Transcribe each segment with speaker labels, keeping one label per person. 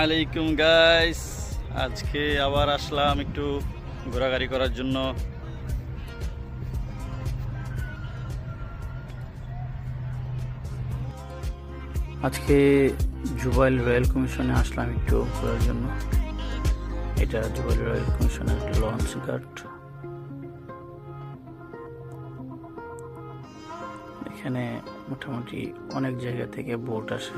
Speaker 1: আলাইকুম গাইস আজকে আবার আসলাম একটু ঘোরাঘুরি করার জন্য। আজকে জুবাইল রয়্যাল কমিশনে আসলাম একটু ঘোরার জন্য। এটা জুবাইল রয়্যাল কমিশনের একটা লঞ্চ গার্ড এখানে মোটামুটি অনেক জায়গা থেকে বোট আসে।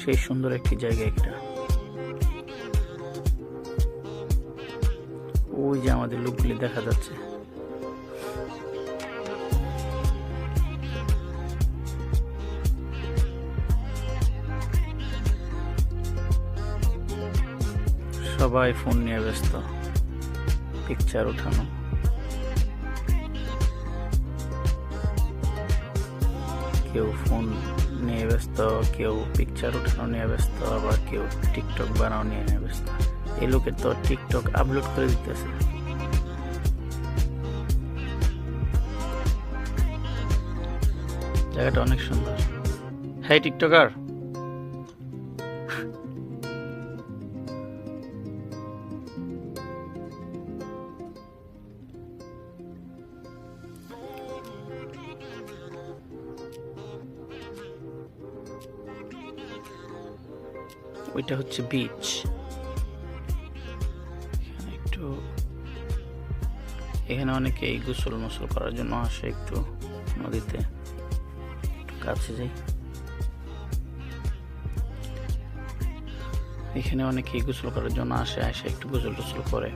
Speaker 1: সেই সুন্দর একটি জায়গা এটা ওই যে আমাদের লোকগুলি দেখা যাচ্ছে। সবাই ফোন নিয়ে ব্যস্ত। পিকচার ওঠানো কেউ ফোন নিয়ে ব্যস্ত, কেউ পিকচার ওঠানো নিয়ে ব্যস্ত, আবার কেউ টিকটক বানানো নিয়ে নিয়ে ব্যস্ত। এই লোকের তো টিকটক আপলোড করে দিতেছে। জায়গাটা অনেক সুন্দর। হ্যাঁ টিকটকার ওইটা হচ্ছে বিচ একটু এখানে অনেকে এই গোসল মোসল করার জন্য আসে একটু নদীতে। একটু কাছে যাই। এখানে অনেকে গোসল করার জন্য আসে আসে একটু গোসল টোসল করে।